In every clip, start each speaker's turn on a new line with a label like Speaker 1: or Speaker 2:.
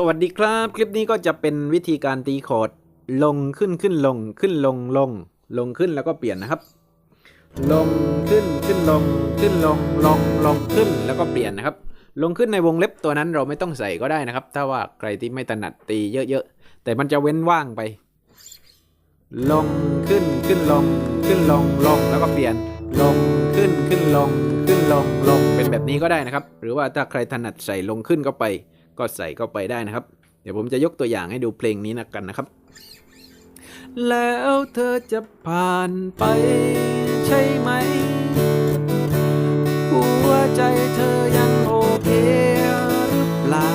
Speaker 1: สวัสดีครับ คลิปนี้ก็จะเป็นวิธีการตีคอร์ดลงขึ้นขึ้นลงขึ้นลงลง ลงขึ้นแล้วก็เปลี่ยนนะครับ ลงขึ้นขึ้นลงขึ้นลงลงลงขึ้นแล้วก็เปลี่ยนนะครับ ลงขึ้นในวงเล็บตัวนั้นเราไม่ต้องใส่ก็ได้นะครับ ถ้าว่าใครที่ไม่ถนัดตีเยอะๆ แต่มันจะเว้นว่างไป ลงขึ้นขึ้นลงขึ้นลงลงแล้วก็เปลี่ยน ลงขึ้นขึ้นลงขึ้นลงลงเป็นแบบนี้ก็ได้นะครับ หรือว่าถ้าใครถนัดใส่ลงขึ้นก็ไป ก็ใส่เข้าไปได้นะครับ เดี๋ยวผมจะยกตัวอย่างให้ดูเพลงนี้นะกันนะครับ แล้วเธอจะผ่านไปใช่ไหม หัวใจเธอยังโอเคหรือเปล่า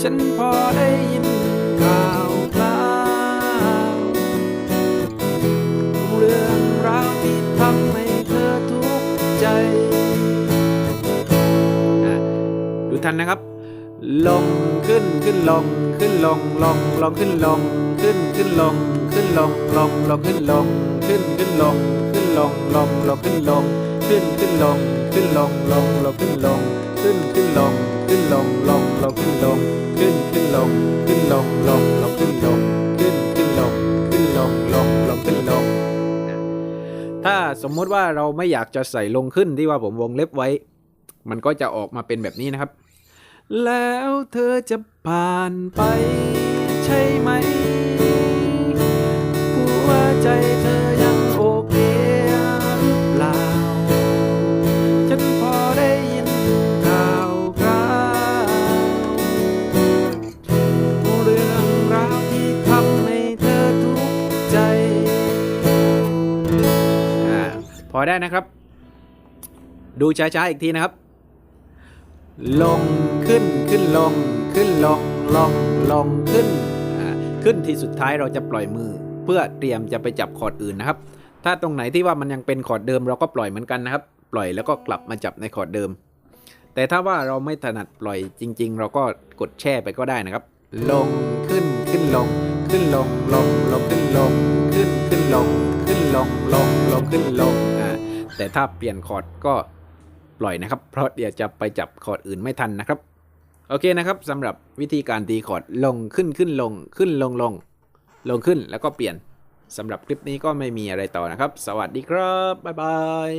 Speaker 1: ฉันพอได้ยินข่าวคราวเรื่องราวที่ทำให้เธอทุกข์ใจ ดูทันนะครับ ลงขึ้นขึ้นลงขึ้นลงลงลงขึ้นลงขึ้นขึ้นลงขึ้นลงลงลงขึ้นลงขึ้นขึ้นลงขึ้นลงลงลงขึ้นลงขึ้นขึ้นลงขึ้นลงลงลงขึ้นลงขึ้นขึ้นลงขึ้นลงลงลงขึ้นลงขึ้นขึ้นลงขึ้นลงลงลงขึ้นลงขึ้นขึ้นลงขึ้นลงลงลงขึ้นลงถ้าสมมติว่าเราไม่อยากจะใส่ลงขึ้นที่ว่าผมวงเล็บไว้ มันก็จะออกมาเป็นแบบนี้นะครับ แล้วเธอจะผ่านไปใช่ไหมหัวใจเธอยังโอเคหรือเปล่า ฉันพอได้ยินข่าวคราวเรื่องราวที่ทำให้เธอทุกข์ใจอพอได้นะครับ ดูช้าๆอีกทีนะครับ ลงขึ้นขึ้นลง ขึ้นลงลงลงขึ้นอ่าขึ้นที่สุดท้ายเราจะปล่อยมือ เพื่อเตรียมจะไปจับคอร์ดอื่นนะครับ ถ้าตรงไหนที่ว่ามันยังเป็นคอร์ดเดิมเราก็ปล่อยเหมือนกันนะครับ ปล่อยแล้วก็กลับมาจับในคอร์ดเดิม แต่ถ้าว่าเราไม่ถนัดปล่อยจริง ๆ เราก็กดแช่ไปก็ได้นะครับ ลงขึ้นขึ้นลง ขึ้นลงลงลงขึ้นลง ขึ้นขึ้นลง ขึ้นลงลงลงขึ้นลงอ่าแต่ถ้าเปลี่ยนคอร์ดก็ ปล่อยนะครับ เพราะเดี๋ยวจะไปจับคอร์ดอื่นไม่ทันนะครับ โอเคนะครับสำหรับวิธีการตีคอร์ดลงขึ้นขึ้นลงขึ้นลงลง ลงขึ้นแล้วก็เปลี่ยนสำหรับคลิปนี้ก็ไม่มีอะไรต่อนะครับ สวัสดีครับ บ๊ายบาย